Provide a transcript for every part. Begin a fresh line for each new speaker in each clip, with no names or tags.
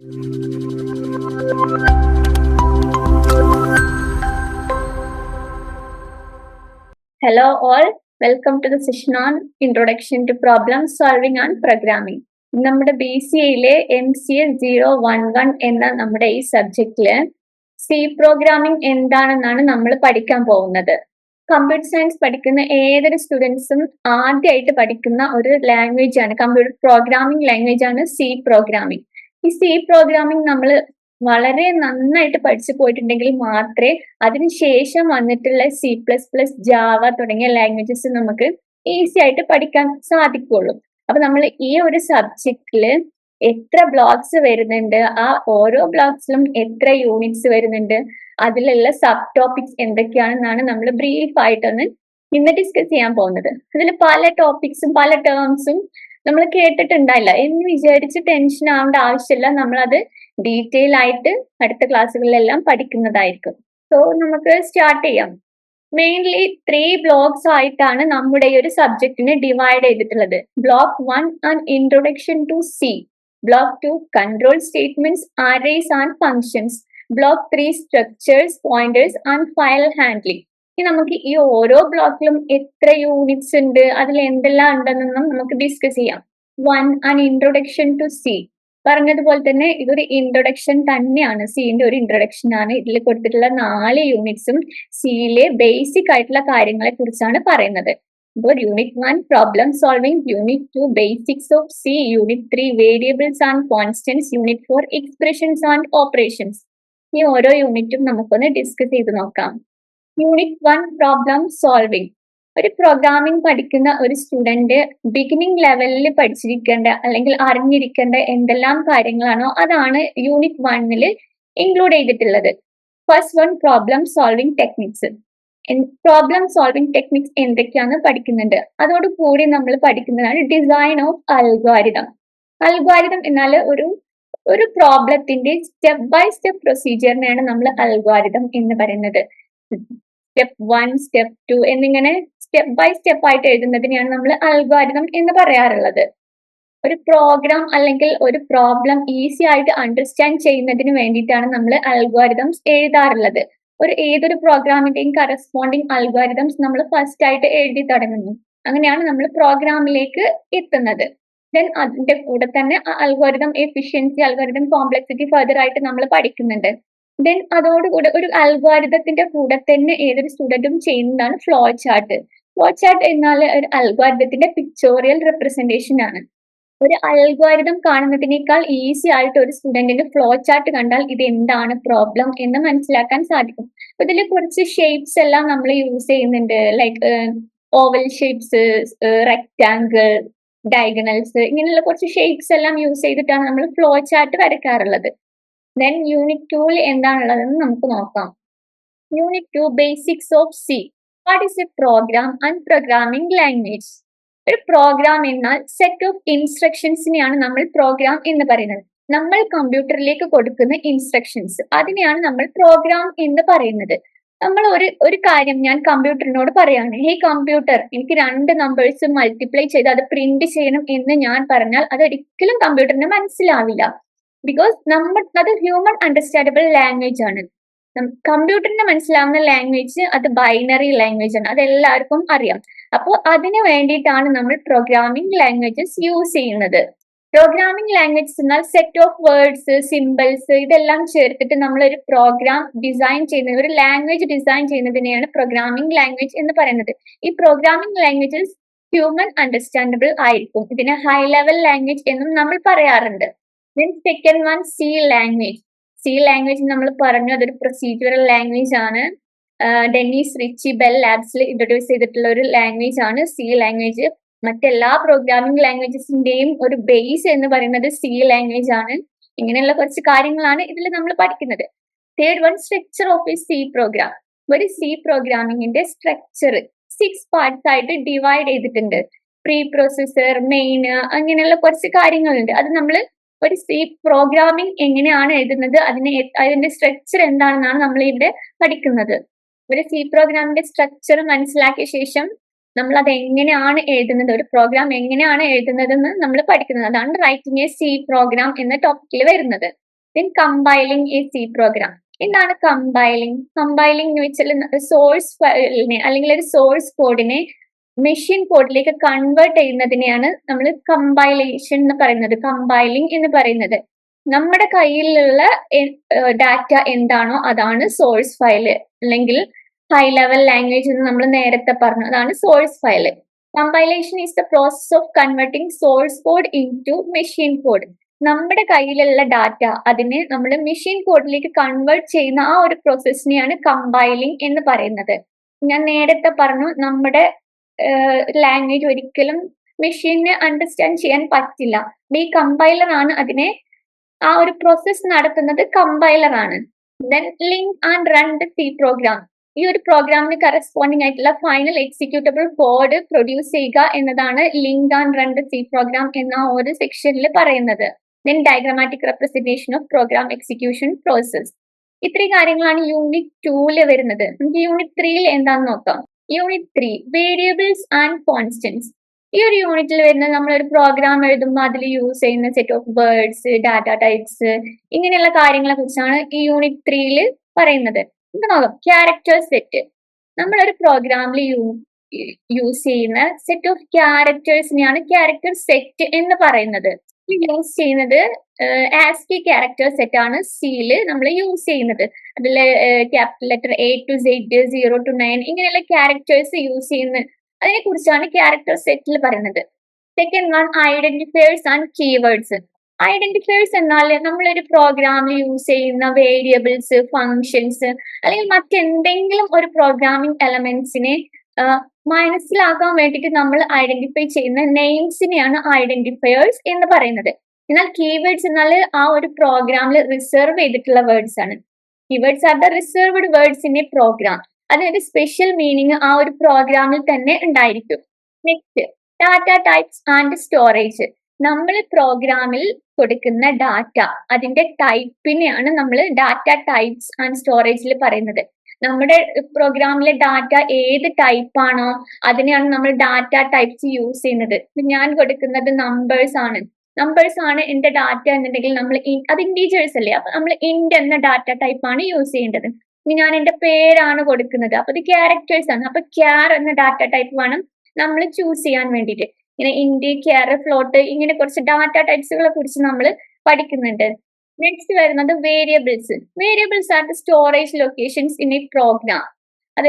Hello all, welcome to the session on Introduction to Problem Solving and Programming. നമ്മുടെ B C എയിലെ M C A zero one one എന്ന നമ്മുടെ ഈ സബ്ജക്റ്റിൽ C programming എന്താണെന്നാണ് നമ്മൾ പഠിക്കാൻ പോകുന്നത്. കമ്പ്യൂട്ടർ സയൻസ് പഠിക്കുന്ന ഏതൊരു സ്റ്റുഡൻസും ആദ്യമായിട്ട് പഠിക്കുന്ന ഒരു ലാംഗ്വേജ് ആണ്. കമ്പ്യൂട്ടർ പ്രോഗ്രാമിംഗ് ലാംഗ്വേജ് ആണ് സി പ്രോഗ്രാമിംഗ് ഈ സി പ്രോഗ്രാമിംഗ് നമ്മൾ വളരെ നന്നായിട്ട് പഠിച്ചു പോയിട്ടുണ്ടെങ്കിൽ മാത്രമേ അതിനുശേഷം വന്നിട്ടുള്ള സി പ്ലസ് പ്ലസ് ജാവ തുടങ്ങിയ ലാംഗ്വേജസ് നമുക്ക് ഈസി ആയിട്ട് പഠിക്കാൻ സാധിക്കുള്ളൂ അപ്പൊ നമ്മൾ ഈ ഒരു സബ്ജക്റ്റിൽ എത്ര ബ്ലോക്സ് വരുന്നുണ്ട് ആ ഓരോ ബ്ലോക്സിലും എത്ര യൂണിറ്റ്സ് വരുന്നുണ്ട് അതിലുള്ള സബ് ടോപ്പിക്സ് എന്തൊക്കെയാണെന്നാണ് നമ്മൾ ബ്രീഫ് ആയിട്ടൊന്ന് ഇന്ന് ഡിസ്കസ് ചെയ്യാൻ പോകുന്നത്. അതിൽ പല ടോപ്പിക്സും പല ടേംസും നമ്മൾ കേട്ടിട്ടുണ്ടായില്ല. എന്ന് വിചാരിച്ച് ടെൻഷൻ ആവേണ്ട ആവശ്യമില്ല. നമ്മളത് ഡീറ്റെയിൽ ആയിട്ട് അടുത്ത ക്ലാസ്സുകളിലെല്ലാം പഠിക്കുന്നതായിരിക്കും. സോ നമുക്ക് സ്റ്റാർട്ട് ചെയ്യാം. മെയിൻലി ത്രീ ബ്ലോക്സ് ആയിട്ടാണ് നമ്മുടെ ഈ ഒരു സബ്ജക്റ്റിനെ ഡിവൈഡ് ചെയ്തിട്ടുള്ളത്. Block one and introduction to C block two control statements arrays and functions block three structures pointers and file handling ഇനി നമുക്ക് ഈ ഓരോ ബ്ലോക്കിലും എത്ര യൂണിറ്റ്സ് ഉണ്ട് അതിൽ എന്തെല്ലാം ഉണ്ടെന്നൊന്നും നമുക്ക് ഡിസ്കസ് ചെയ്യാം. One an introduction to C പറഞ്ഞതുപോലെ തന്നെ ഇതൊരു ഇൻട്രൊഡക്ഷൻ തന്നെയാണ്. സീന്റെ ഒരു ഇൻട്രൊഡക്ഷൻ ആണ്. ഇതിൽ കൊടുത്തിട്ടുള്ള നാല് യൂണിറ്റ്സും സിയിലെ ബേസിക് ആയിട്ടുള്ള കാര്യങ്ങളെ കുറിച്ചാണ് പറയുന്നത്. ഇപ്പോൾ unit one problem solving unit two basics of C unit three variables and constants unit four expressions and operations ഈ ഓരോ യൂണിറ്റും നമുക്കൊന്ന് ഡിസ്കസ് ചെയ്ത് നോക്കാം. യൂണിറ്റ് വൺ പ്രോബ്ലം സോൾവിംഗ് ഒരു പ്രോഗ്രാമിംഗ് പഠിക്കുന്ന ഒരു സ്റ്റുഡന്റ് ബിഗിനിങ് ലെവലിൽ പഠിച്ചിരിക്കേണ്ട അല്ലെങ്കിൽ അറിഞ്ഞിരിക്കേണ്ട എന്തെല്ലാം കാര്യങ്ങളാണോ അതാണ് യൂണിറ്റ് വണ്ണിൽ ഇൻക്ലൂഡ് ചെയ്തിട്ടുള്ളത്. First one problem solving techniques problem solving techniques എന്തൊക്കെയാണ് പഠിക്കുന്നുണ്ട്? അതോടുകൂടി നമ്മൾ പഠിക്കുന്നതാണ് ഡിസൈൻ ഓഫ് അൽഗോരിതം അൽഗോരിതം എന്നാൽ ഒരു ഒരു പ്രോബ്ലത്തിന്റെ സ്റ്റെപ്പ് ബൈ സ്റ്റെപ്പ് പ്രൊസീജിയറിനെയാണ് നമ്മൾ അൽഗോരിതം എന്ന് പറയുന്നത്. സ്റ്റെപ്പ് വൺ സ്റ്റെപ്പ് ടു എന്നിങ്ങനെ സ്റ്റെപ്പ് ബൈ സ്റ്റെപ്പ് ആയിട്ട് എഴുതുന്നതിനെയാണ് നമ്മൾ അൽഗോരിതം എന്ന് പറയാറുള്ളത്. ഒരു പ്രോഗ്രാം അല്ലെങ്കിൽ ഒരു പ്രോബ്ലം ഈസി ആയിട്ട് അണ്ടർസ്റ്റാൻഡ് ചെയ്യുന്നതിന് വേണ്ടിയിട്ടാണ് നമ്മൾ അൽഗോരിതംസ് എഴുതാറുള്ളത്. ഒരു ഏതൊരു പ്രോഗ്രാമിന്റെയും കറസ്പോണ്ടിങ് അൽഗോരിതംസ് നമ്മൾ ഫസ്റ്റ് ആയിട്ട് എഴുതി തുടങ്ങുന്നു. അങ്ങനെയാണ് നമ്മൾ പ്രോഗ്രാമിലേക്ക് എത്തുന്നത്. ദെൻ അതിന്റെ കൂടെ തന്നെ ആ algorithm efficiency algorithm complexity further ആയിട്ട് നമ്മൾ പഠിക്കുന്നുണ്ട്. ദെൻ അതോടുകൂടെ ഒരു അൽഗോരിതത്തിന്റെ കൂടെ തന്നെ ഏതൊരു സ്റ്റുഡന്റും ചെയ്യുന്നതാണ് ഫ്ലോ ചാർട്ട് ഫ്ലോ ചാർട്ട് എന്നാൽ ഒരു അൽഗോരിതത്തിന്റെ പിക്ചോറിയൽ റെപ്രസെന്റേഷൻ ആണ്. ഒരു അൽഗോരിതം കാണുന്നതിനേക്കാൾ ഈസി ആയിട്ട് ഒരു സ്റ്റുഡന്റിന് ഫ്ലോ ചാർട്ട് കണ്ടാൽ ഇത് എന്താണ് പ്രോബ്ലം എന്ന് മനസ്സിലാക്കാൻ സാധിക്കും. ഇതിൽ കുറച്ച് ഷേപ്സ് എല്ലാം നമ്മൾ യൂസ് ചെയ്യുന്നുണ്ട്. Like oval shapes rectangle diagonals ഇങ്ങനെയുള്ള കുറച്ച് ഷേപ്സ് എല്ലാം യൂസ് ചെയ്തിട്ടാണ് നമ്മൾ ഫ്ലോ ചാർട്ട് വരയ്ക്കാറുള്ളത്. ദെൻ യൂണിറ്റ് ടൂവിൽ എന്താണുള്ളതെന്ന് നമുക്ക് നോക്കാം. Unit two basics of C what is a program and programming language ഒരു പ്രോഗ്രാം എന്നാൽ സെറ്റ് ഓഫ് ഇൻസ്ട്രക്ഷൻസിനെയാണ് നമ്മൾ പ്രോഗ്രാം എന്ന് പറയുന്നത്. നമ്മൾ കമ്പ്യൂട്ടറിലേക്ക് കൊടുക്കുന്ന ഇൻസ്ട്രക്ഷൻസ് അതിനെയാണ് നമ്മൾ പ്രോഗ്രാം എന്ന് പറയുന്നത്. നമ്മൾ ഒരു ഒരു കാര്യം ഞാൻ കമ്പ്യൂട്ടറിനോട് പറയാണ് ഹേ കമ്പ്യൂട്ടർ എനിക്ക് രണ്ട് നമ്പേഴ്സ് മൾട്ടിപ്ലൈ ചെയ്ത് അത് പ്രിന്റ് ചെയ്യണം എന്ന് ഞാൻ പറഞ്ഞാൽ അത് ഒരിക്കലും കമ്പ്യൂട്ടറിന് മനസ്സിലാവില്ല. ബിക്കോസ് നമ്മൾ അത് ഹ്യൂമൻ അണ്ടർസ്റ്റാൻഡബിൾ ലാംഗ്വേജ് ആണ്. കമ്പ്യൂട്ടറിന് മനസ്സിലാവുന്ന ലാംഗ്വേജ് അത് ബൈനറി ലാംഗ്വേജ് ആണ്. അത് എല്ലാവർക്കും അറിയാം. അപ്പോൾ അതിന് വേണ്ടിയിട്ടാണ് നമ്മൾ പ്രോഗ്രാമിംഗ് ലാംഗ്വേജസ് യൂസ് ചെയ്യുന്നത്. പ്രോഗ്രാമിംഗ് ലാംഗ്വേജസ് എന്നാൽ സെറ്റ് ഓഫ് വേർഡ്സ് സിമ്പിൾസ് ഇതെല്ലാം ചേർത്തിട്ട് നമ്മൾ ഒരു പ്രോഗ്രാം ഡിസൈൻ ചെയ്യുന്നത് ഒരു ലാംഗ്വേജ് ഡിസൈൻ ചെയ്യുന്നതിനെയാണ് പ്രോഗ്രാമിംഗ് ലാംഗ്വേജ് എന്ന് പറയുന്നത്. ഈ പ്രോഗ്രാമിംഗ് ലാംഗ്വേജസ് ഹ്യൂമൻ അണ്ടർസ്റ്റാൻഡബിൾ ആയിരിക്കും. ഇതിനെ ഹൈ ലെവൽ ലാംഗ്വേജ് എന്നും നമ്മൾ പറയാറുണ്ട്. Then second one C language C language നമ്മൾ പറഞ്ഞു അതൊരു പ്രൊസീജിയറൽ ലാംഗ്വേജ് ആണ്. ഡെന്നീസ് റിച്ചി ബെൽ ലാബ്സിൽ ഇൻട്രൊഡ്യൂസ് ചെയ്തിട്ടുള്ള ഒരു ലാംഗ്വേജ് ആണ് സി ലാംഗ്വേജ് മറ്റെല്ലാ പ്രോഗ്രാമിംഗ് ലാംഗ്വേജസിന്റെയും ഒരു ബേസ് എന്ന് പറയുന്നത് സി ലാംഗ്വേജ് ആണ്. ഇങ്ങനെയുള്ള കുറച്ച് കാര്യങ്ങളാണ് ഇതിൽ നമ്മൾ പഠിക്കുന്നത്. Third one structure of a C program ഒരു സി പ്രോഗ്രാമിംഗിന്റെ സ്ട്രക്ചർ സിക്സ് പാർട്സ് ആയിട്ട് ഡിവൈഡ് ചെയ്തിട്ടുണ്ട്. പ്രീ പ്രോസസർ മെയിൻ അങ്ങനെയുള്ള കുറച്ച് കാര്യങ്ങളുണ്ട്. അത് നമ്മൾ ഒരു സി പ്രോഗ്രാമിംഗ് എങ്ങനെയാണ് എഴുതുന്നത്? അതിന് അതിന്റെ സ്ട്രക്ചർ എന്താണെന്നാണ് നമ്മൾ ഇവിടെ പഠിക്കുന്നത്. ഒരു സി പ്രോഗ്രാമിന്റെ സ്ട്രക്ചർ മനസ്സിലാക്കിയ ശേഷം നമ്മൾ അത് എങ്ങനെയാണ് എഴുതുന്നത്? ഒരു പ്രോഗ്രാം എങ്ങനെയാണ് എഴുതുന്നതെന്ന് നമ്മൾ പഠിക്കുന്നത്. അതാണ് റൈറ്റിംഗ് എ സി പ്രോഗ്രാം എന്ന ടോപ്പിക്കിൽ വരുന്നത്. Then compiling a C program എന്താണ് കമ്പൈലിംഗ് കമ്പൈലിംഗ് എന്ന് വെച്ചാൽ സോഴ്സ് ഫയലിനെ അല്ലെങ്കിൽ ഒരു സോഴ്സ് കോഡിനെ മെഷീൻ കോഡിലേക്ക് കൺവേർട്ട് ചെയ്യുന്നതിനെയാണ് നമ്മൾ കമ്പൈലേഷൻ എന്ന് പറയുന്നത്. കമ്പൈലിംഗ് എന്ന് പറയുന്നത്. നമ്മുടെ കയ്യിലുള്ള ഡാറ്റ എന്താണോ അതാണ് സോഴ്സ് ഫയൽ അല്ലെങ്കിൽ ഹൈ ലെവൽ ലാംഗ്വേജ് എന്ന് നമ്മൾ നേരത്തെ പറഞ്ഞു. അതാണ് source file compilation is the process of converting source code into machine code നമ്മുടെ കയ്യിലുള്ള ഡാറ്റ അതിനെ നമ്മൾ മെഷീൻ കോഡിലേക്ക് കൺവേർട്ട് ചെയ്യുന്ന ആ ഒരു പ്രോസസ്സിനെയാണ് കമ്പൈലിംഗ് എന്ന് പറയുന്നത്. ഞാൻ നേരത്തെ പറഞ്ഞു നമ്മുടെ ലാംഗ്വേജ് ഒരിക്കലും മെഷീനിന് അണ്ടർസ്റ്റാൻഡ് ചെയ്യാൻ പറ്റില്ല. ഈ കമ്പൈലർ ആണ് അതിനെ ആ ഒരു പ്രോസസ് നടത്തുന്നത് കമ്പൈലർ ആണ്. Then link and run the C program ഈ ഒരു പ്രോഗ്രാമിന് കറസ്പോണ്ടിങ് ആയിട്ടുള്ള ഫൈനൽ എക്സിക്യൂട്ടബിൾ കോഡ് പ്രൊഡ്യൂസ് ചെയ്യുക എന്നതാണ് link and run the C program എന്ന ഒരു സെക്ഷനിൽ പറയുന്നത്. Then diagrammatic representation of program execution process ഇത്രയും കാര്യങ്ങളാണ് യൂണിറ്റ് ടൂൽ വരുന്നത്. നമുക്ക് യൂണിറ്റ് ത്രീയിൽ എന്താണെന്ന് നോക്കാം. Unit three variables and constants ഈ ഒരു യൂണിറ്റിൽ വരുന്ന നമ്മളൊരു പ്രോഗ്രാം എഴുതുമ്പോൾ അതിൽ യൂസ് ചെയ്യുന്ന set of words data types ഇങ്ങനെയുള്ള കാര്യങ്ങളെ കുറിച്ചാണ് ഈ യൂണിറ്റ് ത്രീയിൽ പറയുന്നത്. നമുക്ക് നോക്കാം ക്യാരക്ടർ സെറ്റ് നമ്മളൊരു പ്രോഗ്രാമിൽ യൂസ് ചെയ്യുന്ന സെറ്റ് ഓഫ് ക്യാരക്ടേഴ്സിനെയാണ് ക്യാരക്ടർ സെറ്റ് എന്ന് പറയുന്നത്. യൂസ് ചെയ്യുന്നത് ആസ്കി ക്യാരക്ടർ സെറ്റ് ആണ് സിയിൽ നമ്മൾ യൂസ് ചെയ്യുന്നത്. അതിൽ capital letter A to Z zero to nine ഇങ്ങനെയുള്ള ക്യാരക്ടേഴ്സ് യൂസ് ചെയ്യുന്ന അതിനെ കുറിച്ചാണ് ക്യാരക്ടർ സെറ്റിൽ പറയുന്നത്. Second one identifiers and keywords identifiers എന്നാൽ നമ്മളൊരു പ്രോഗ്രാമിൽ യൂസ് ചെയ്യുന്ന വേരിയബിൾസ് ഫങ്ഷൻസ് അല്ലെങ്കിൽ മറ്റെന്തെങ്കിലും ഒരു പ്രോഗ്രാമിംഗ് എലമെന്റ്സിനെ മനസ്സിലാക്കാൻ വേണ്ടിയിട്ട് നമ്മൾ ഐഡന്റിഫൈ ചെയ്യുന്ന നെയിംസിനെയാണ് ഐഡന്റിഫയേഴ്സ് എന്ന് പറയുന്നത്. എന്നാൽ കീവേഡ്സ് എന്നാൽ ആ ഒരു പ്രോഗ്രാമിൽ റിസർവ് ചെയ്തിട്ടുള്ള വേർഡ്സ് ആണ്. Keywords are the reserved words in a program അതിനൊരു സ്പെഷ്യൽ മീനിങ് ആ ഒരു പ്രോഗ്രാമിൽ തന്നെ ഉണ്ടായിരിക്കും. Next data types and storage നമ്മൾ പ്രോഗ്രാമിൽ കൊടുക്കുന്ന ഡാറ്റ അതിന്റെ ടൈപ്പിനെയാണ് നമ്മൾ ഡാറ്റ ടൈപ്സ് ആൻഡ് സ്റ്റോറേജിൽ പറയുന്നത്. നമ്മുടെ പ്രോഗ്രാമിലെ ഡാറ്റ ഏത് ടൈപ്പ് ആണോ അതിനെയാണ് നമ്മൾ ഡാറ്റ ടൈപ്സ് യൂസ് ചെയ്യുന്നത്. ഞാൻ കൊടുക്കുന്നത് നമ്പേഴ്സ് ആണ്. നമ്പേഴ്സ് ആണ് എന്റെ ഡാറ്റ എന്നുണ്ടെങ്കിൽ നമ്മൾ അത് ഇന്റീജേഴ്സ് അല്ലേ? അപ്പൊ നമ്മൾ ഇൻഡ് എന്ന ഡാറ്റ ടൈപ്പ് ആണ് യൂസ് ചെയ്യേണ്ടത്. ഇനി ഞാൻ എന്റെ പേരാണ് കൊടുക്കുന്നത്. അപ്പൊ ഇത് ക്യാരക്ടേഴ്സ് ആണ്. അപ്പൊ ക്യാർ എന്ന ഡാറ്റ ടൈപ്പ് വേണം നമ്മൾ ചൂസ് ചെയ്യാൻ വേണ്ടിയിട്ട്. ഇങ്ങനെ ഇൻഡി ക്യാർ ഫ്ലോട്ട് ഇങ്ങനെ കുറച്ച് ഡാറ്റ ടൈപ്സുകളെ കുറിച്ച് നമ്മൾ പഠിക്കുന്നുണ്ട്. നെക്സ്റ്റ് വരുന്നത് variables variables are the storage locations in a program അത്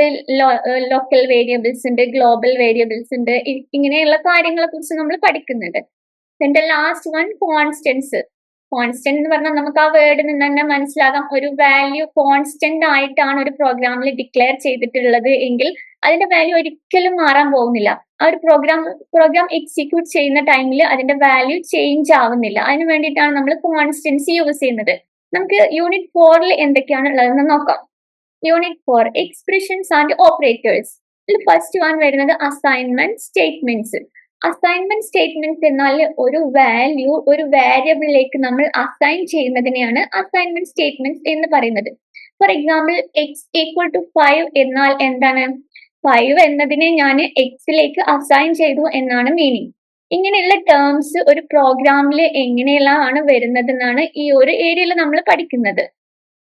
ലോക്കൽ വേരിയബിൾസ് ഉണ്ട് ഗ്ലോബൽ വേരിയബിൾസ് ഉണ്ട് ഇങ്ങനെയുള്ള കാര്യങ്ങളെ കുറിച്ച് നമ്മൾ പഠിക്കുന്നുണ്ട്. Then last one constants constant എന്ന് പറഞ്ഞാൽ നമുക്ക് ആ വേർഡിൽ നിന്ന് തന്നെ മനസ്സിലാകാം. ഒരു വാല്യൂ കോൺസ്റ്റന്റ് ആയിട്ടാണ് ഒരു പ്രോഗ്രാമിൽ ഡിക്ലെയർ ചെയ്തിട്ടുള്ളത് എങ്കിൽ അതിന്റെ വാല്യൂ ഒരിക്കലും മാറാൻ പോകുന്നില്ല. ആ ഒരു പ്രോഗ്രാം പ്രോഗ്രാം എക്സിക്യൂട്ട് ചെയ്യുന്ന ടൈമിൽ അതിന്റെ വാല്യൂ ചേഞ്ച് ആവുന്നില്ല. അതിന് വേണ്ടിയിട്ടാണ് നമ്മൾ കോൺസ്റ്റൻസി യൂസ് ചെയ്യുന്നത്. നമുക്ക് യൂണിറ്റ് ഫോറിൽ എന്തൊക്കെയാണ് ഉള്ളതെന്ന് നോക്കാം. Unit four expressions and operators ഇതിൽ ഫസ്റ്റ് വൺ വരുന്നത് അസൈൻമെന്റ് സ്റ്റേറ്റ്മെന്റ്സ് അസൈൻമെന്റ് സ്റ്റേറ്റ്മെന്റ്സ് എന്നാൽ ഒരു വാല്യൂ ഒരു വേരിയബിളിലേക്ക് നമ്മൾ അസൈൻ ചെയ്യുന്നതിനെയാണ് അസൈൻമെന്റ് സ്റ്റേറ്റ്മെന്റ്സ് എന്ന് പറയുന്നത്. For example X equal to five എന്നാൽ എന്താണ്? ഫൈവ് എന്നതിനെ ഞാൻ എക്സിലേക്ക് അസൈൻ ചെയ്തു എന്നാണ് മീനിങ് ഇങ്ങനെയുള്ള ടേംസ് ഒരു പ്രോഗ്രാമിൽ എങ്ങനെയുള്ളതാണ് വരുന്നത് എന്നാണ് ഈ ഒരു ഏരിയയിൽ നമ്മൾ പഠിക്കുന്നത്.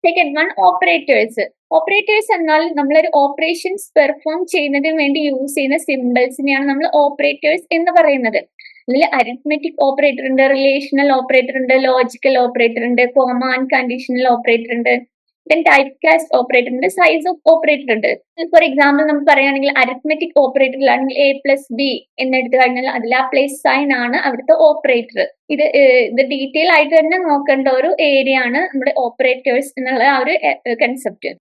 സെക്കൻഡ് വൺ ഓപ്പറേറ്റേഴ്സ് ഓപ്പറേറ്റേഴ്സ് എന്നാൽ നമ്മളൊരു ഓപ്പറേഷൻസ് പെർഫോം ചെയ്യുന്നതിന് വേണ്ടി യൂസ് ചെയ്യുന്ന സിമ്പിൾസിനെയാണ് നമ്മൾ ഓപ്പറേറ്റേഴ്സ് എന്ന് പറയുന്നത്. അതിൽ അരിത്മെറ്റിക് ഓപ്പറേറ്റർ ഉണ്ട് റിലേഷണൽ ഓപ്പറേറ്റർ ഉണ്ട് ലോജിക്കൽ ഓപ്പറേറ്റർ ഉണ്ട് കോമ കണ്ടീഷണൽ ഓപ്പറേറ്റർ ഉണ്ട്. ദെൻ ടൈപ്പ് കാസ്റ്റ് ഓപ്പറേറ്റർ ഉണ്ട് സൈസ് ഓഫ് ഓപ്പറേറ്റർ ഉണ്ട്. ഫോർ എക്സാമ്പിൾ നമുക്ക് പറയുകയാണെങ്കിൽ അരിത്മെറ്റിക് ഓപ്പറേറ്ററിലാണെങ്കിൽ എ പ്ലസ് ബി എന്നെടുത്തു കഴിഞ്ഞാൽ അതിൽ ആ പ്ലസ് സൈൻ ആണ് അവിടുത്തെ ഓപ്പറേറ്റർ ഇത് ഇത് ഡീറ്റെയിൽ ആയിട്ട് തന്നെ നോക്കേണ്ട ഒരു ഏരിയ ആണ് നമ്മുടെ ഓപ്പറേറ്റേഴ്സ് എന്നുള്ള ആ ഒരു കൺസെപ്റ്റ്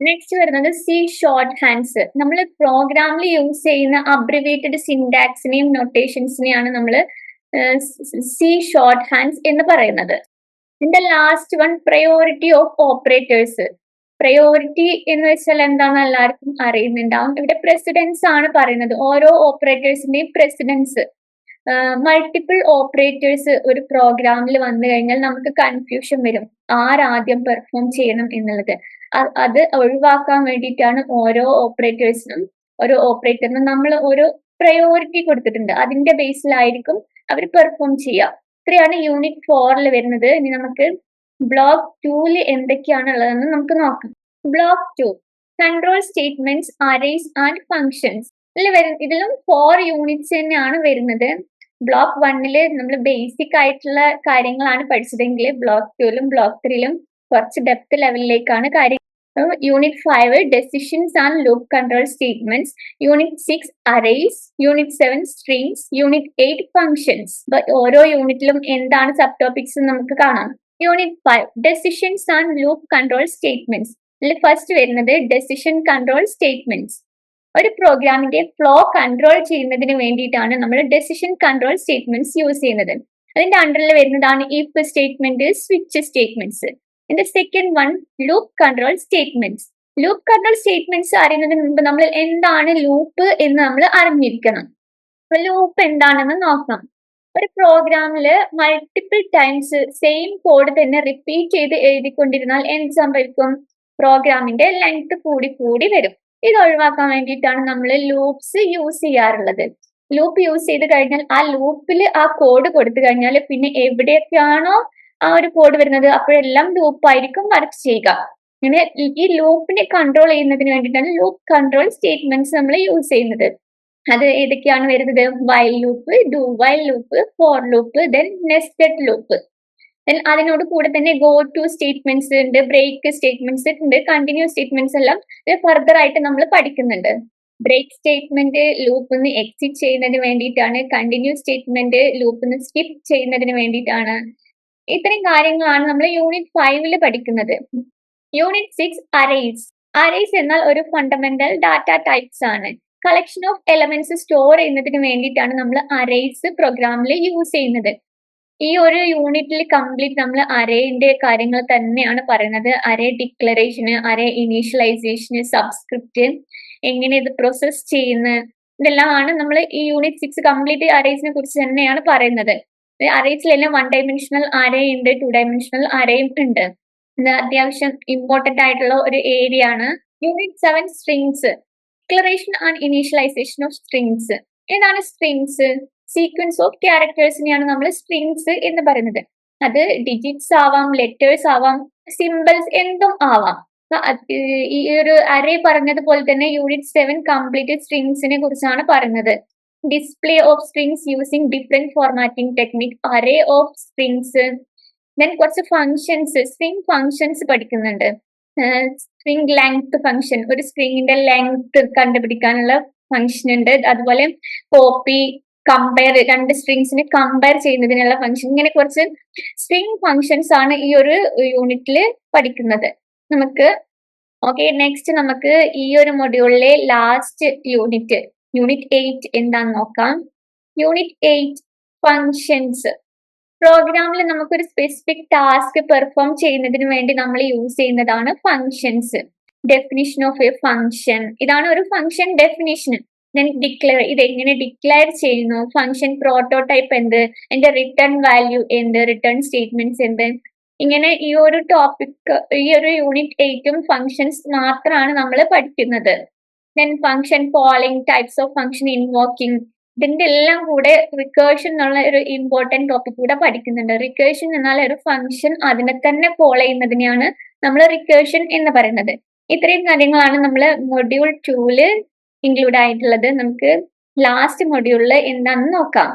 നെക്സ്റ്റ് വരുന്നത് സി ഷോർട്ട് ഹാൻഡ്സ് നമ്മൾ പ്രോഗ്രാമിൽ യൂസ് ചെയ്യുന്ന അബ്രിവേറ്റഡ് സിൻഡാക്സിനെയും നൊട്ടേഷൻസിനെയാണ് നമ്മൾ സി ഷോർട്ട് ഹാൻഡ്സ് എന്ന് പറയുന്നത്. ഇതിന്റെ last one priority of operators priority എന്ന് വെച്ചാൽ എന്താണെന്ന് എല്ലാവർക്കും അറിയുന്നുണ്ടാവും. ഇവിടെ പ്രസിഡൻസ് ആണ് പറയുന്നത്. ഓരോ ഓപ്പറേറ്റേഴ്സിന്റെയും പ്രസിഡൻസ് മൾട്ടിപ്പിൾ ഓപ്പറേറ്റേഴ്സ് ഒരു പ്രോഗ്രാമിൽ വന്നു കഴിഞ്ഞാൽ നമുക്ക് കൺഫ്യൂഷൻ വരും. ആരാദ്യം പെർഫോം ചെയ്യണം എന്നുള്ളത്. അത് ഒഴിവാക്കാൻ വേണ്ടിയിട്ടാണ് ഓരോ ഓപ്പറേറ്റേഴ്സിനും ഓരോ ഓപ്പറേറ്ററിനും നമ്മൾ ഒരു പ്രയോറിറ്റി കൊടുത്തിട്ടുണ്ട്. അതിന്റെ ബേസിലായിരിക്കും അവർ പെർഫോം ചെയ്യുക. ഇത്രയാണ് യൂണിറ്റ് ഫോറിൽ വരുന്നത്. ഇനി നമുക്ക് ബ്ലോക്ക് ടൂൽ എന്തൊക്കെയാണ് ഉള്ളതെന്ന് നമുക്ക് നോക്കാം. Block two control statements arrays and functions ഇതിൽ വരും ഇതിലും ഫോർ യൂണിറ്റ്സ് തന്നെയാണ് വരുന്നത്. ബ്ലോക്ക് വണ്ണിൽ നമ്മൾ ബേസിക് ആയിട്ടുള്ള കാര്യങ്ങളാണ് പഠിച്ചതെങ്കിൽ ബ്ലോക്ക് ടുവിലും ബ്ലോക്ക് ത്രീയിലും കുറച്ച് ഡെപ്ത് ലെവലിലേക്കാണ് കാര്യം unit five decisions and loop control statements unit six arrays unit seven streams unit eight functions ഓരോ യൂണിറ്റിലും എന്താണ് സബ് ടോപ്പിക്സ് നമുക്ക് കാണാം. Unit five decisions and loop control statements ഇതിൽ ഫസ്റ്റ് വരുന്നത് ഡെസിഷൻ കൺട്രോൾ സ്റ്റേറ്റ്മെന്റ്സ് ഒരു പ്രോഗ്രാമിന്റെ ഫ്ലോ കൺട്രോൾ ചെയ്യുന്നതിന് വേണ്ടിയിട്ടാണ് നമ്മൾ ഡെസിഷൻ കൺട്രോൾ സ്റ്റേറ്റ്മെന്റ്സ് യൂസ് ചെയ്യുന്നത്. അതിന്റെ അണ്ടറിൽ വരുന്നതാണ് ഇഫ് സ്റ്റേറ്റ്മെന്റ് സ്വിച്ച് സ്റ്റേറ്റ്മെന്റ്സ് ഇതിന്റെ second one loop control statements loop control statements അറിയുന്നതിന് മുമ്പ് നമ്മൾ എന്താണ് ലൂപ്പ് എന്ന് നമ്മൾ അറിഞ്ഞിരിക്കണം. ലൂപ്പ് എന്താണെന്ന് നോക്കാം. ഒരു പ്രോഗ്രാമിൽ മൾട്ടിപ്പിൾ ടൈംസ് സെയിം കോഡ് തന്നെ റിപ്പീറ്റ് ചെയ്ത് എഴുതിക്കൊണ്ടിരുന്നാൽ എന്ത് സംഭവിക്കും? പ്രോഗ്രാമിന്റെ ലെങ്ത് കൂടി കൂടി വരും. ഇത് ഒഴിവാക്കാൻ വേണ്ടിയിട്ടാണ് നമ്മൾ ലൂപ്സ് യൂസ് ചെയ്യാറുള്ളത്. ലൂപ്പ് യൂസ് ചെയ്ത് കഴിഞ്ഞാൽ ആ ലൂപ്പിൽ ആ കോഡ് കൊടുത്തു കഴിഞ്ഞാൽ പിന്നെ എവിടെയൊക്കെയാണോ ആ ഒരു കോഡ് വരുന്നത് അപ്പോഴെല്ലാം ലൂപ്പ് ആയിരിക്കും വർക്ക് ചെയ്യുക. ഇങ്ങനെ ഈ ലൂപ്പിനെ കൺട്രോൾ ചെയ്യുന്നതിന് വേണ്ടിയിട്ടാണ് ലൂപ്പ് കൺട്രോൾ സ്റ്റേറ്റ്മെന്റ്സ് നമ്മൾ യൂസ് ചെയ്യുന്നത്. അത് ഏതൊക്കെയാണ് വരുന്നത്? While loop do while loop for loop then nested loop then അതിനോട് കൂടെ തന്നെ ഗോ ടു സ്റ്റേറ്റ്മെന്റ്സ് ഉണ്ട് ബ്രേക്ക് സ്റ്റേറ്റ്മെന്റ്സ് ഉണ്ട് കണ്ടിന്യൂ സ്റ്റേറ്റ്മെന്റ്സ് എല്ലാം ഫർദർ ആയിട്ട് നമ്മൾ പഠിക്കുന്നുണ്ട്. ബ്രേക്ക് സ്റ്റേറ്റ്മെന്റ് ലൂപ്പ് നിന്ന് എക്സിറ്റ് ചെയ്യുന്നതിന് വേണ്ടിയിട്ടാണ് കണ്ടിന്യൂ സ്റ്റേറ്റ്മെന്റ് ലൂപ്പ് നിന്ന് സ്കിപ്പ് ചെയ്യുന്നതിന് വേണ്ടിയിട്ടാണ്. ഇത്തരം കാര്യങ്ങളാണ് നമ്മൾ യൂണിറ്റ് ഫൈവിൽ പഠിക്കുന്നത്. യൂണിറ്റ് സിക്സ് അറേസ് അറേസ് എന്നാൽ ഒരു ഫണ്ടമെന്റൽ ഡാറ്റ ടൈപ്സ് ആണ്. കളക്ഷൻ ഓഫ് എലമെന്റ്സ് സ്റ്റോർ ചെയ്യുന്നതിന് വേണ്ടിയിട്ടാണ് നമ്മൾ അറേസ് പ്രോഗ്രാമിൽ യൂസ് ചെയ്യുന്നത്. ഈ ഒരു യൂണിറ്റിൽ കംപ്ലീറ്റ് നമ്മൾ അറേന്റെ കാര്യങ്ങൾ തന്നെയാണ് പറയുന്നത്. അറേ ഡിക്ലറേഷന് അറേ ഇനീഷ്യലൈസേഷന് സബ്സ്ക്രിപ്റ്റ് എങ്ങനെ ഇത് പ്രോസസ് ചെയ്യുന്ന ഇതെല്ലാമാണ് നമ്മൾ ഈ യൂണിറ്റ് സിക്സ് കംപ്ലീറ്റ് അറേസിനെ കുറിച്ച് തന്നെയാണ് പറയുന്നത്. അറേസിലെല്ലാം വൺ ഡൈമെൻഷണൽ അറേ ഉണ്ട് ടു ഡൈമെൻഷണൽ അറേയും ഉണ്ട്. അത്യാവശ്യം ഇമ്പോർട്ടന്റ് ആയിട്ടുള്ള ഒരു ഏരിയ ആണ്. Unit seven strings declaration and initialization of strings ഏതാണ് സ്ട്രിങ്സ് സീക്വൻസ് ഓഫ് ക്യാരക്ടേഴ്സിനെയാണ് നമ്മൾ സ്ട്രിങ്സ് എന്ന് പറയുന്നത്. അത് ഡിജിറ്റ്സ് ആവാം ലെറ്റേഴ്സ് ആവാം സിമ്പിൾസ് എന്തും ആവാം. ഈ ഒരു അറേ പറഞ്ഞതുപോലെ തന്നെ യൂണിറ്റ് സെവൻ കംപ്ലീറ്റ് സ്ട്രിങ്സിനെ കുറിച്ചാണ് പറയുന്നത് display of strings using different formatting technique array of strings then കുറച്ച് ഫങ്ഷൻസ് സ്ട്രിങ് ഫങ്ഷൻസ് പഠിക്കുന്നുണ്ട്. സ്ട്രിങ് ലെങ്ത് ഫങ്ഷൻ ഒരു സ്ട്രിങ്ങിന്റെ ലെങ്ത് കണ്ടുപിടിക്കാനുള്ള ഫങ്ഷൻ ഉണ്ട്. അതുപോലെ കോപ്പി കമ്പയർ രണ്ട് സ്ട്രിങ്സിനെ കമ്പയർ ചെയ്യുന്നതിനുള്ള ഫങ്ഷൻ ഇങ്ങനെ കുറച്ച് സ്ട്രിങ് ഫങ്ഷൻസ് ആണ് ഈ ഒരു യൂണിറ്റിൽ പഠിക്കുന്നത്. നമുക്ക് ഓക്കെ നെക്സ്റ്റ് നമുക്ക് ഈ ഒരു മൊഡ്യൂളിലെ ലാസ്റ്റ് യൂണിറ്റ് യൂണിറ്റ് എയ്റ്റ് എന്താന്ന് നോക്കാം? യൂണിറ്റ് എയ്റ്റ് ഫങ്ഷൻസ് പ്രോഗ്രാമിൽ നമുക്കൊരു സ്പെസിഫിക് ടാസ്ക് പെർഫോം ചെയ്യുന്നതിന് വേണ്ടി നമ്മൾ യൂസ് ചെയ്യുന്നതാണ് functions definition of a function ഇതാണ് ഒരു ഫങ്ഷൻ ഡെഫിനിഷൻ ഞാൻ ഡിക്ലെയർ ഇത് എങ്ങനെ ഡിക്ലെയർ ചെയ്യുന്നു? ഫങ്ഷൻ പ്രോട്ടോടൈപ്പ് എന്ത്? എന്റെ റിട്ടേൺ വാല്യൂ എന്ത്? റിട്ടേൺ സ്റ്റേറ്റ്മെന്റ്സ് എന്ത്? ഇങ്ങനെ ഈ ഒരു ടോപ്പിക് ഈ ഒരു യൂണിറ്റ് എയ്റ്റും ഫങ്ഷൻസ് മാത്രമാണ് നമ്മൾ പഠിക്കുന്നത്. Then function polling types of function invoking ഇതിന്റെ എല്ലാം കൂടെ റിക്കേഴ്ഷൻ എന്നുള്ള ഒരു ഇമ്പോർട്ടന്റ് ടോപ്പിക് കൂടെ പഠിക്കുന്നുണ്ട്. റിക്കേഴ്ഷൻ എന്നാൽ ഒരു ഫങ്ഷൻ അതിനെ തന്നെ കോൾ ചെയ്യുന്നതിനെയാണ് നമ്മൾ റിക്കേഴ്ഷൻ എന്ന് പറയുന്നത്. ഇത്രയും കാര്യങ്ങളാണ് നമ്മൾ മൊഡ്യൂൾ ടൂൽ ഇൻക്ലൂഡ് ആയിട്ടുള്ളത്. നമുക്ക് ലാസ്റ്റ് മൊഡ്യൂളിൽ എന്താണെന്ന് നോക്കാം.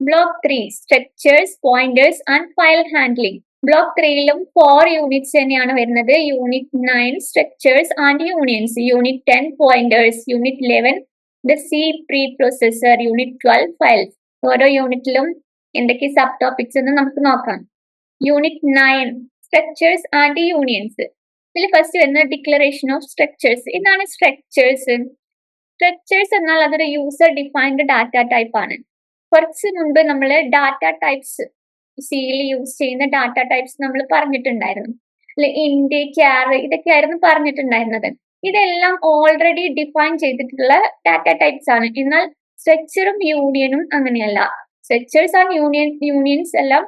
Block three structures pointers and file handling block ത്രീയിലും four units തന്നെയാണ് വരുന്നത്. Unit nine structures and unions unit ten pointers unit eleven the C preprocessor unit twelve files ഓരോ യൂണിറ്റിലും എന്തൊക്കെ സബ് ടോപ്പിക്സ് എന്ന് നമുക്ക് നോക്കാം. Unit nine structures and unions ഇതിൽ first വരുന്നത് ഡിക്ലറേഷൻ ഓഫ് സ്ട്രക്ചേഴ്സ് ഇതാണ് സ്ട്രക്ചേഴ്സ് സ്ട്രക്ചേഴ്സ് എന്നാൽ അതൊരു യൂസർ ഡിഫൈൻഡ് ഡാറ്റ ടൈപ്പ് ആണ്. കുറച്ച് മുൻപ് നമ്മൾ ഡാറ്റ ടൈപ്സ് സിയിൽ യൂസ് ചെയ്യുന്ന ഡാറ്റ ടൈപ്സ് നമ്മൾ പറഞ്ഞിട്ടുണ്ടായിരുന്നു. അല്ലെ ഇൻഡ് ക്യാർ ഇതൊക്കെയായിരുന്നു പറഞ്ഞിട്ടുണ്ടായിരുന്നത്. ഇതെല്ലാം ഓൾറെഡി ഡിഫൈൻ ചെയ്തിട്ടുള്ള ഡാറ്റ ടൈപ്സ് ആണ്. എന്നാൽ സ്ട്രക്ചറും യൂണിയനും അങ്ങനെയല്ല. സ്ട്രക്ചേഴ്സ് ആൻഡ് യൂണിയൻ യൂണിയൻസ് എല്ലാം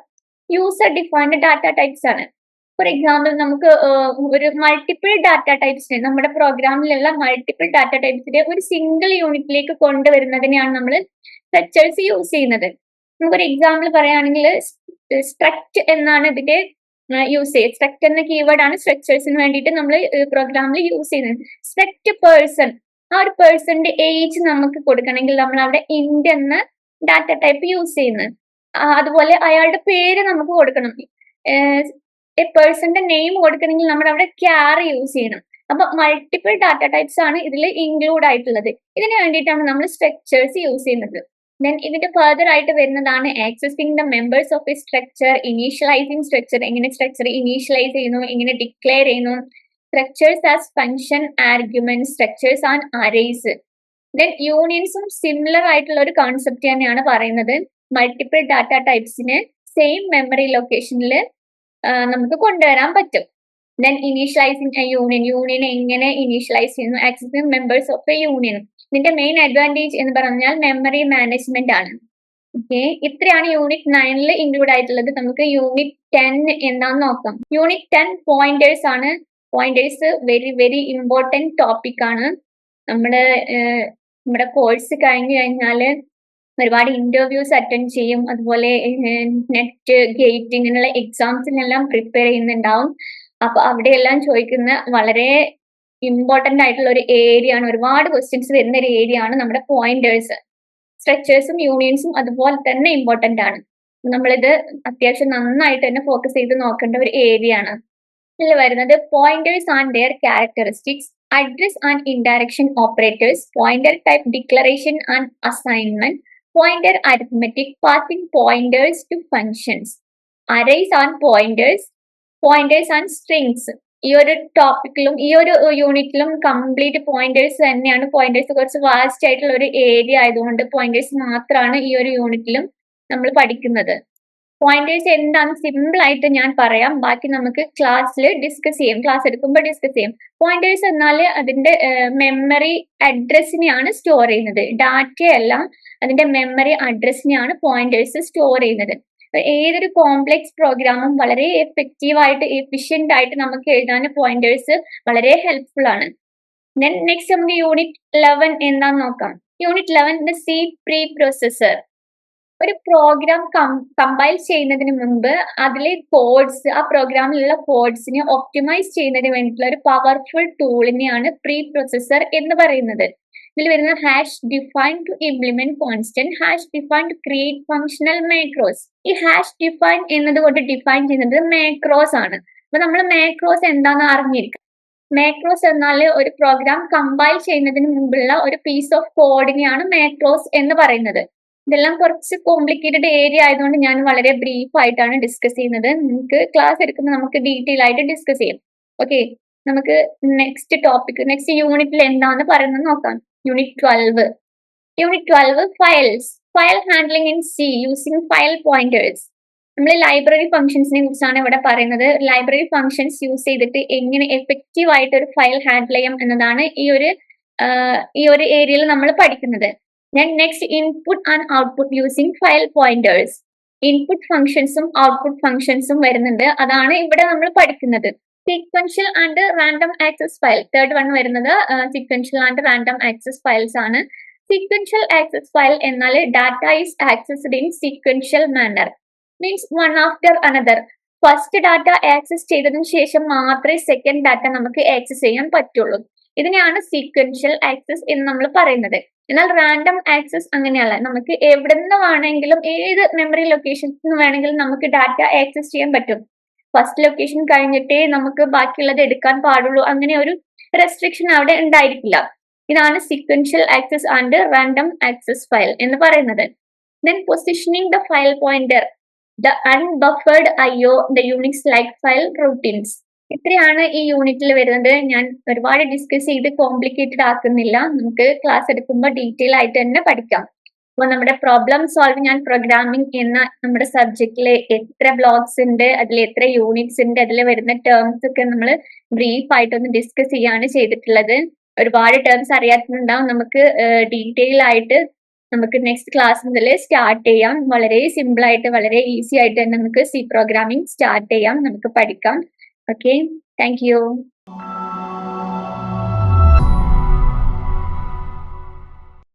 യൂസർ ഡിഫൈൻഡ് ഡാറ്റ ടൈപ്സ് ആണ്. ഫോർ എക്സാമ്പിൾ നമുക്ക് ഒരു മൾട്ടിപ്പിൾ ഡാറ്റ ടൈപ്സിനെ നമ്മുടെ പ്രോഗ്രാമിലുള്ള മൾട്ടിപ്പിൾ ഡാറ്റ ടൈപ്സിനെ ഒരു സിംഗിൾ യൂണിറ്റിലേക്ക് കൊണ്ടുവരുന്നതിനെയാണ് നമ്മൾ സ്ട്രക്ചേഴ്സ് യൂസ് ചെയ്യുന്നത്. നമുക്കൊരു എക്സാമ്പിൾ പറയുകയാണെങ്കിൽ സ്ട്രക്ട് എന്നാണ് ഇതിന്റെ യൂസ് ചെയ്യുക സ്ട്രക്ട് എന്ന കീവേഡ് ആണ് സ്ട്രക്ചേഴ്സിന് വേണ്ടിയിട്ട് നമ്മൾ പ്രോഗ്രാമിൽ യൂസ് ചെയ്യുന്നത്. സ്ട്രക്ട് പേഴ്സൺ ആ ഒരു പേഴ്സന്റെ ഏജ് നമുക്ക് കൊടുക്കണമെങ്കിൽ നമ്മൾ അവിടെ ഇൻഡ് എന്ന ഡാറ്റ ടൈപ്പ് യൂസ് ചെയ്യുന്നത്. അതുപോലെ അയാളുടെ പേര് നമുക്ക് കൊടുക്കണം. എ പേഴ്സന്റെ നെയിം കൊടുക്കണമെങ്കിൽ നമ്മൾ അവിടെ ക്യാർ യൂസ് ചെയ്യണം. അപ്പൊ മൾട്ടിപ്പിൾ ഡാറ്റ ടൈപ്സ് ആണ് ഇതിൽ ഇൻക്ലൂഡ് ആയിട്ടുള്ളത്. ഇതിന് വേണ്ടിയിട്ടാണ് നമ്മൾ സ്ട്രക്ചേഴ്സ് യൂസ് ചെയ്യുന്നത്. ദെൻ ഇതിന്റെ ഫർദർ ആയിട്ട് വരുന്നതാണ് accessing the members of a structure initializing structure എങ്ങനെ സ്ട്രക്ചർ ഇനീഷ്യലൈസ് ചെയ്യുന്നു എങ്ങനെ ഡിക്ലെയർ ചെയ്യുന്നു. Structures as function argument structures and arrays then യൂണിയൻസും similar ആയിട്ടുള്ള ഒരു കോൺസെപ്റ്റ് തന്നെയാണ് പറയുന്നത്. മൾട്ടിപ്പിൾ ഡാറ്റ ടൈപ്സിന് സെയിം മെമ്മറി ലൊക്കേഷനിൽ നമുക്ക് കൊണ്ടുവരാൻ പറ്റും. ദെൻ ഇനീഷ്യലൈസിങ് യൂണിയൻ യൂണിയൻ എങ്ങനെ ഇനീഷ്യലൈസ് ചെയ്യുന്നു? Accessing members of a union ഇതിന്റെ മെയിൻ അഡ്വാന്റേജ് എന്ന് പറഞ്ഞാൽ മെമ്മറി മാനേജ്മെന്റ് ആണ്. ഓക്കെ ഇത്രയാണ് യൂണിറ്റ് നയനിൽ ഇൻക്ലൂഡ് ആയിട്ടുള്ളത്. നമുക്ക് യൂണിറ്റ് ടെൻ എന്താന്ന് നോക്കാം. യൂണിറ്റ് ടെൻ പോയിന്റേഴ്സ് ആണ്. Pointers very very important topic ആണ്. നമ്മുടെ നമ്മുടെ കോഴ്സ് കഴിഞ്ഞു കഴിഞ്ഞാൽ ഒരുപാട് ഇന്റർവ്യൂസ് അറ്റൻഡ് ചെയ്യും. അതുപോലെ നെറ്റ് ഗേറ്റ് ഇങ്ങനെയുള്ള എക്സാംസിനെല്ലാം പ്രിപ്പയർ ചെയ്യുന്നുണ്ടാവും. അപ്പൊ അവിടെയെല്ലാം ചോദിക്കുന്ന വളരെ ഇമ്പോർട്ടന്റ് ആയിട്ടുള്ള ഒരു ഏരിയ ആണ്. ഒരുപാട് ക്വസ്റ്റ്യൻസ് വരുന്ന ഒരു ഏരിയ ആണ് നമ്മുടെ പോയിന്റേഴ്സ് സ്ട്രക്ചേഴ്സും യൂണിയൻസും അതുപോലെ തന്നെ ഇമ്പോർട്ടന്റ് ആണ്. നമ്മളിത് അത്യാവശ്യം നന്നായിട്ട് തന്നെ ഫോക്കസ് ചെയ്ത് നോക്കേണ്ട ഒരു ഏരിയ ആണ്. ഇതിൽ വരുന്നത് pointers and their characteristics address and indirection operators pointer type declaration and assignment pointer arithmetic passing pointers to functions arrays and pointers pointers and strings. ഈ ഒരു ടോപ്പിക്കിലും ഈ ഒരു യൂണിറ്റിലും കംപ്ലീറ്റ് പോയിന്റേഴ്സ് തന്നെയാണ്. പോയിന്റേഴ്സ് കുറച്ച് വാസ്റ്റ് ആയിട്ടുള്ള ഒരു ഏരിയ ആയതുകൊണ്ട് പോയിന്റേഴ്സ് മാത്രമാണ് ഈ ഒരു യൂണിറ്റിലും നമ്മൾ പഠിക്കുന്നത്. പോയിന്റേഴ്സ് എന്താണ്? സിമ്പിൾ ആയിട്ട് ഞാൻ പറയാം. ബാക്കി നമുക്ക് ക്ലാസ്സിൽ ഡിസ്കസ് ചെയ്യാം. ക്ലാസ് എടുക്കുമ്പോൾ ഡിസ്കസ് ചെയ്യാം. പോയിന്റേഴ്സ് എന്നാൽ അതിന്റെ മെമ്മറി അഡ്രസ്സിനെയാണ് സ്റ്റോർ ചെയ്യുന്നത്. ഡാറ്റയല്ല അതിന്റെ മെമ്മറി അഡ്രസ്സിനെയാണ് പോയിന്റേഴ്സ് സ്റ്റോർ ചെയ്യുന്നത്. ഏതൊരു കോംപ്ലക്സ് പ്രോഗ്രാമും വളരെ എഫക്റ്റീവ് ആയിട്ട് എഫിഷ്യന്റ് ആയിട്ട് നമുക്ക് എഴുതാൻ പോയിന്റേഴ്സ് വളരെ ഹെൽപ്ഫുൾ ആണ്. ദെൻ നെക്സ്റ്റ് നമുക്ക് യൂണിറ്റ് ലെവൻ എന്താന്ന് നോക്കാം. Unit eleven C preprocessor ഒരു പ്രോഗ്രാം കമ്പൈൽ ചെയ്യുന്നതിന് മുമ്പ് അതിലെ കോഡ്സ് ആ പ്രോഗ്രാമിലുള്ള കോഡ്സിനെ ഒപ്റ്റിമൈസ് ചെയ്യുന്നതിന് വേണ്ടിയിട്ടുള്ള ഒരു പവർഫുൾ ടൂളിനെയാണ് പ്രീ പ്രോസസർ എന്ന് പറയുന്നത്. ഇതിൽ വരുന്ന hash define to implement constant hash define to create functional macros ഈ ഹാഷ് ഡിഫൈൻ എന്നതുകൊണ്ട് ഡിഫൈൻ ചെയ്യുന്നത് മാക്രോസ് ആണ്. അപ്പൊ നമ്മൾ മാക്രോസ് എന്താണെന്ന് അറിഞ്ഞിരിക്കും മാക്രോസ് എന്നാൽ ഒരു പ്രോഗ്രാം കമ്പൈൽ ചെയ്യുന്നതിന് മുമ്പുള്ള ഒരു പീസ് ഓഫ് കോഡിനെയാണ് മാക്രോസ് എന്ന് പറയുന്നത്. ഇതെല്ലാം കുറച്ച് കോംപ്ലിക്കേറ്റഡ് ഏരിയ ആയതുകൊണ്ട് ഞാൻ വളരെ ബ്രീഫ് ആയിട്ടാണ് ഡിസ്കസ് ചെയ്യുന്നത്. നമുക്ക് ക്ലാസ് എടുക്കുമ്പോൾ നമുക്ക് ഡീറ്റെയിൽ ആയിട്ട് ഡിസ്കസ് ചെയ്യാം. ഓക്കെ നമുക്ക് നെക്സ്റ്റ് ടോപ്പിക് നെക്സ്റ്റ് യൂണിറ്റിൽ എന്താണെന്ന് പറയുന്നത് നോക്കാം. Unit twelve unit twelve files file handling in C using file pointers നമ്മൾ ലൈബ്രറി ഫംഗ്ഷൻസിനെ കുറിച്ചാണ് ഇവിടെ പറയുന്നത്. ലൈബ്രറി ഫംഗ്ഷൻസ് യൂസ് ചെയ്തിട്ട് എങ്ങനെ എഫക്റ്റീവ് ആയിട്ട് ഒരു ഫയൽ ഹാൻഡിൽ ചെയ്യാം എന്നതാണ് ഈ ഒരു ഈ ഒരു ഏരിയയിൽ നമ്മൾ പഠിക്കുന്നത്. ഞാൻ next input and output using file pointers input ഫംഗ്ഷൻസും output ഫംഗ്ഷൻസും വരുന്നുണ്ട്. അതാണ് ഇവിടെ നമ്മൾ പഠിക്കുന്നത്. Sequential and random access file third one വരുന്നത് sequential and random access files ആണ്. സീക്വൻഷ്യൽ ആക്സസ് ഫയൽ എന്നാൽ data is accessed in sequential manner means one after another first data access ചെയ്തതിനു ശേഷം മാത്രമേ സെക്കൻഡ് ഡാറ്റ നമുക്ക് ആക്സസ് ചെയ്യാൻ പറ്റുള്ളൂ. ഇതിനെയാണ് സീക്വൻഷ്യൽ ആക്സസ് എന്ന് നമ്മൾ പറയുന്നത്. എന്നാൽ റാൻഡം ആക്സസ് അങ്ങനെയല്ല. നമുക്ക് എവിടെ നിന്ന് വേണമെങ്കിലും ഏത് മെമ്മറി ലൊക്കേഷൻസ് വേണമെങ്കിലും നമുക്ക് ഡാറ്റ ആക്സസ് ചെയ്യാൻ പറ്റും. ഫസ്റ്റ് ലൊക്കേഷൻ കഴിഞ്ഞിട്ടേ നമുക്ക് ബാക്കിയുള്ളത് എടുക്കാൻ പാടുള്ളൂ. അങ്ങനെ ഒരു റെസ്ട്രിക്ഷൻ അവിടെ ഉണ്ടായിരിക്കില്ല. ഇതാണ് sequential access and random access file എന്ന് പറയുന്നത്. Then positioning the file pointer the unbuffered IO the Unix like file routines ഇത്രയാണ് ഈ യൂണിറ്റിൽ വരുന്നത്. ഞാൻ ഒരുപാട് ഡിസ്കസ് ചെയ്ത് കോംപ്ലിക്കേറ്റഡ് ആക്കുന്നില്ല. നമുക്ക് ക്ലാസ് എടുക്കുമ്പോൾ ഡീറ്റെയിൽ ആയിട്ട് തന്നെ പഠിക്കാം. അപ്പോൾ നമ്മുടെ പ്രോബ്ലം സോൾവിങ് ആൻഡ് പ്രോഗ്രാമിംഗ് എന്ന നമ്മുടെ സബ്ജക്റ്റിൽ എത്ര ബ്ലോക്സ് ഉണ്ട് അതിൽ എത്ര യൂണിറ്റ്സ് ഉണ്ട് അതിൽ വരുന്ന ടേംസ് ഒക്കെ നമ്മൾ ബ്രീഫ് ആയിട്ടൊന്ന് ഡിസ്കസ് ചെയ്യാണ് ചെയ്തിട്ടുള്ളത്. ഒരുപാട് ടേംസ് അറിയാത്തുണ്ടാവും നമുക്ക് ഡീറ്റെയിൽ ആയിട്ട് നമുക്ക് നെക്സ്റ്റ് ക്ലാസ് മുതൽ സ്റ്റാർട്ട് ചെയ്യാം. വളരെ സിമ്പിൾ ആയിട്ട് വളരെ ഈസി ആയിട്ട് തന്നെ നമുക്ക് സി പ്രോഗ്രാമിംഗ് സ്റ്റാർട്ട് ചെയ്യാം നമുക്ക് പഠിക്കാം. Okay thank.